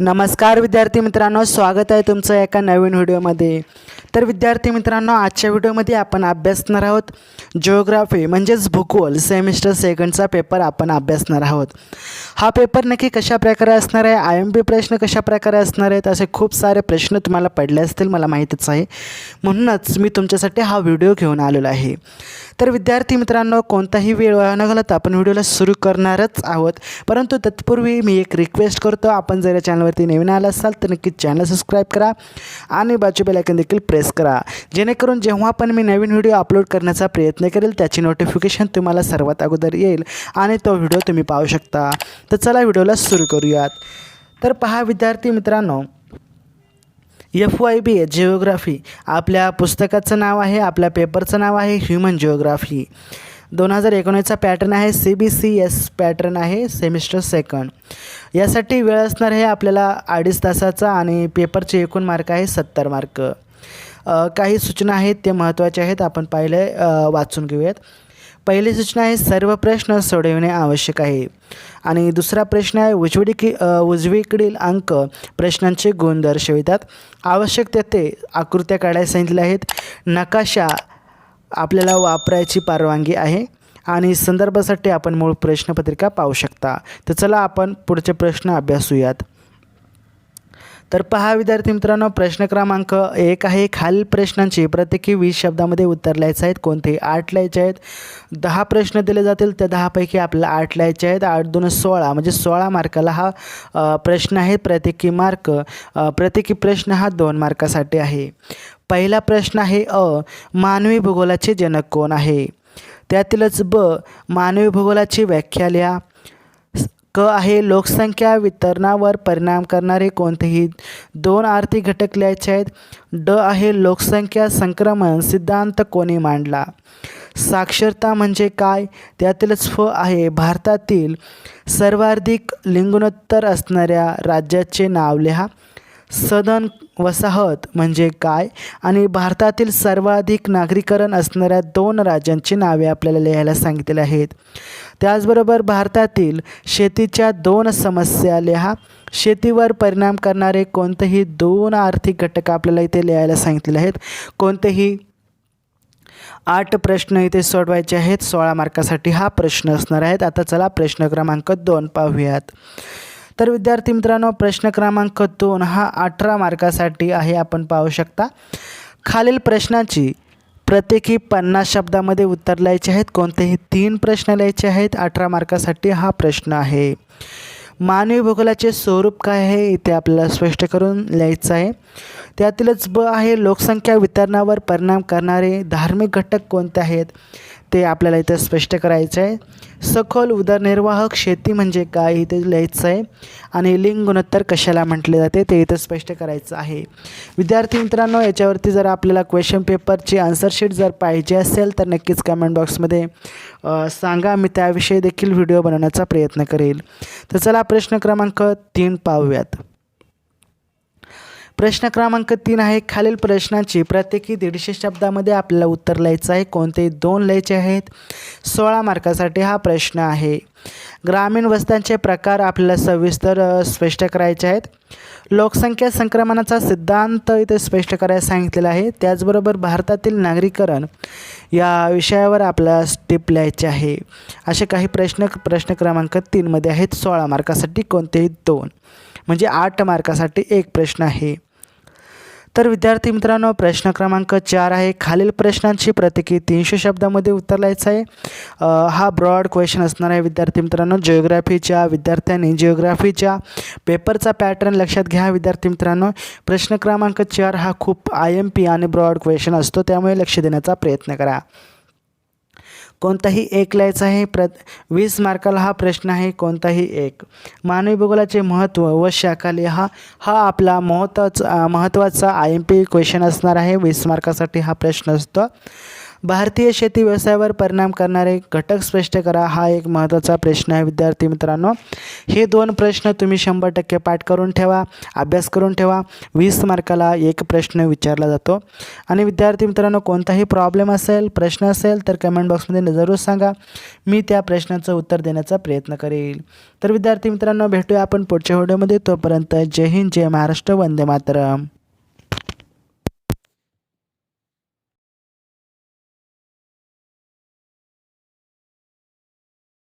नमस्कार विद्यार्थी मित्रांनो स्वागत आहे तुमचं एका नवीन व्हिडिओमध्ये. तर विद्यार्थी मित्रांनो आजच्या व्हिडिओमध्ये आपण अभ्यासणार आहोत जिओग्राफी म्हणजेच भूगोल सेमिस्टर सेकंडचा पेपर आपण अभ्यासणार आहोत. हा पेपर नक्की कशा प्रकारे असणार आहे? आय एम पी प्रश्न कशा प्रकारे असणार आहेत? असे खूप सारे प्रश्न तुम्हाला पडले असतील मला माहीतच आहे. म्हणूनच मी तुमच्यासाठी हा व्हिडिओ घेऊन आलेलो आहे. तर विद्यार्थी मित्रांनो कोणताही वेळ न घालत आपण व्हिडिओला सुरू करणारच आहोत. परंतु तत्पूर्वी मी एक रिक्वेस्ट करतो आपण जर या चॅनलवरती नवीन आला असाल तर नक्कीच चॅनल सबस्क्राईब करा आणि बाजू बेलायकन देखील प्रेस करा. जेणेकरून जेव्हा पण मी नवीन व्हिडिओ अपलोड करण्याचा प्रयत्न करेल त्याची नोटिफिकेशन तुम्हाला सर्वात अगोदर येईल आणि तो व्हिडिओ तुम्ही पाहू शकता. तर चला व्हिडिओला सुरू करूयात. तर पहा विद्यार्थी मित्रांनो एफ वाय बी जिओग्राफी आपल्या पुस्तकाचं नाव आहे आपल्या पेपरचं नाव आहे ह्युमन जिओग्राफी दोन हजार एकोणीसचा पॅटर्न आहे C B C S pattern आहे सेमिस्टर सेकंड यासाठी वेळ असणार आहे आपल्याला अडीच तासाचा आणि पेपरचे एकूण मार्क आहे सत्तर मार्क काही सूचना आहेत ते महत्त्वाचे आहेत आपण पाहिले वाचून घेऊयात. पहिली सूचना आहे सर्व प्रश्न सोडविणे आवश्यक आहे. आणि दुसरा प्रश्न आहे उजवीकी उजवीकडील अंक प्रश्नांचे गुण दर्शवितात. आवश्यक तेथे आकृत्या काढायला सांगितल्या आहेत. नकाशा आपल्याला वापरायची परवानगी आहे. आणि संदर्भासाठी आपण मूळ प्रश्नपत्रिका पाहू शकता. तर चला आपण पुढचे प्रश्न अभ्यासूयात. तर पहा विद्यार्थी मित्रांनो प्रश्न क्रमांक एक आहे. खालील प्रश्नांची प्रत्येकी वीस शब्दामध्ये उत्तर लिहायचं आहेत. कोणते? आठ लिहायचे आहेत. दहा प्रश्न दिले जातील. त्या दहापैकी आपल्याला आठ लिहायचे आहेत. आठ दोन सोळा म्हणजे सोळा मार्काला हा प्रश्न आहे. प्रत्येकी मार्क प्रत्येकी प्रश्न हा दोन मार्कासाठी आहे. पहिला प्रश्न आहे अ मानवी भूगोलाचे जनक कोण आहे? त्यातीलच ब मानवी भूगोलाची व्याख्या लिहा. क आहे लोकसंख्या वितरणावर परिणाम करणारे कोणतेही दोन आर्थिक घटक लिहायचे आहेत. ड आहे लोकसंख्या संक्रमण सिद्धांत कोणी मांडला? साक्षरता म्हणजे काय? त्यातीलच फ आहे भारतातील सर्वाधिक लिंगोत्तर असणाऱ्या राज्याचे नाव लिहा. सदन वसाहत म्हणजे काय? आणि भारतातील सर्वाधिक नागरीकरण असणाऱ्या दोन राज्यांची नावे आपल्याला लिहायला सांगितलेली आहेत. त्याचबरोबर भारतातील शेतीच्या दोन समस्या लिहा. शेतीवर परिणाम करणारे कोणतेही दोन आर्थिक घटक आपल्याला इथे लिहायला सांगितलेले आहेत. कोणतेही आठ प्रश्न इथे सोडवायचे आहेत. सोळा मार्कासाठी हा प्रश्न असणार आहेत. आता चला प्रश्न क्रमांक दोन पाहूयात. तर विद्यार्थी मित्रांनो प्रश्न क्रमांक दोन हा अठरा मार्कासाठी आहे. आपण पाहू शकता खालील प्रश्नाची प्रत्येकी पन्नास शब्दामध्ये उत्तर लिहायचे आहेत. कोणतेही तीन प्रश्न लिहायचे आहेत. अठरा मार्कासाठी हा प्रश्न आहे. मानवी भूगोलाचे स्वरूप काय आहे? इथे आपल्याला स्पष्ट करून लिहायचं आहे. त्यातीलच ब आहे लोकसंख्या वितरणावर परिणाम करणारे धार्मिक घटक कोणते आहेत? ते आपल्याला इथं स्पष्ट करायचं आहे. सखोल उदरनिर्वाहक शेती म्हणजे काय इथे लिहायचं आहे. आणि लिंग गुणोत्तर कशाला म्हटले जाते ते इथं स्पष्ट करायचं आहे. विद्यार्थी मित्रांनो याच्यावरती जर आपल्याला क्वेश्चन पेपरची आन्सरशीट जर पाहिजे असेल तर नक्कीच कमेंट बॉक्समध्ये सांगा. मी त्याविषयी देखील व्हिडिओ बनवण्याचा प्रयत्न करेल. तर चला प्रश्न क्रमांक तीन पाहूयात. प्रश्न क्रमांक तीन आहे. खालील प्रश्नांची प्रत्येकी दीडशे शब्दामध्ये आपल्याला उत्तर लिहायचं आहे. कोणते दोन लिहायचे आहेत? सोळा मार्कासाठी हा प्रश्न आहे. ग्रामीण वस्त्यांचे प्रकार आपल्याला सविस्तर स्पष्ट करायचे आहेत. लोकसंख्या संक्रमणाचा सिद्धांत इथे स्पष्ट करायला सांगितलेला आहे. त्याचबरोबर भारतातील नागरीकरण या विषयावर आपल्याला टिप लिहायचे आहे. असे काही प्रश्न प्रश्न क्रमांक तीनमध्ये आहेत. सोळा मार्कासाठी कोणतेही दोन म्हणजे आठ मार्कासाठी एक प्रश्न आहे. तर विद्यार्थी मित्रांनो प्रश्न क्रमांक चार आहे. खालील प्रश्नांची प्रत्येकी तीनशे शब्दामध्ये उत्तर लिहायचं आहे हा ब्रॉड क्वेश्चन असणार आहे विद्यार्थी मित्रांनो. जिओग्राफीच्या विद्यार्थ्यांनी जिओग्राफीच्या पेपरचा पॅटर्न लक्षात घ्या विद्यार्थी मित्रांनो. प्रश्न क्रमांक चार हा खूप आय एम पी आणि ब्रॉड क्वेश्चन असतो. त्यामुळे लक्ष देण्याचा प्रयत्न करा. कोणताही एक लिहायचा आहे प्र वीस मार्काला हा प्रश्न आहे कोणताही एक. मानवी भूगोलाचे महत्त्व व शाखाली हा हा आपला महत्त्वाचा महत्त्वाचा आय एम पी क्वेश्चन असणार आहे. वीस मार्कासाठी हा प्रश्न असतो. भारतीय शेती व्यवसायावर परिणाम करणारे घटक स्पष्ट करा. हा एक महत्त्वाचा प्रश्न आहे विद्यार्थी मित्रांनो. हे दोन प्रश्न तुम्ही शंभर टक्के पाठ करून ठेवा अभ्यास करून ठेवा. वीस मार्काला एक प्रश्न विचारला जातो. आणि विद्यार्थी मित्रांनो कोणताही प्रॉब्लेम असेल प्रश्न असेल तर कमेंट बॉक्समध्ये जरूर सांगा. मी त्या प्रश्नाचं उत्तर देण्याचा प्रयत्न करेल. तर विद्यार्थी मित्रांनो भेटूया आपण पुढच्या व्हिडिओमध्ये. तोपर्यंत जय हिंद जय महाराष्ट्र वंदे मातरम.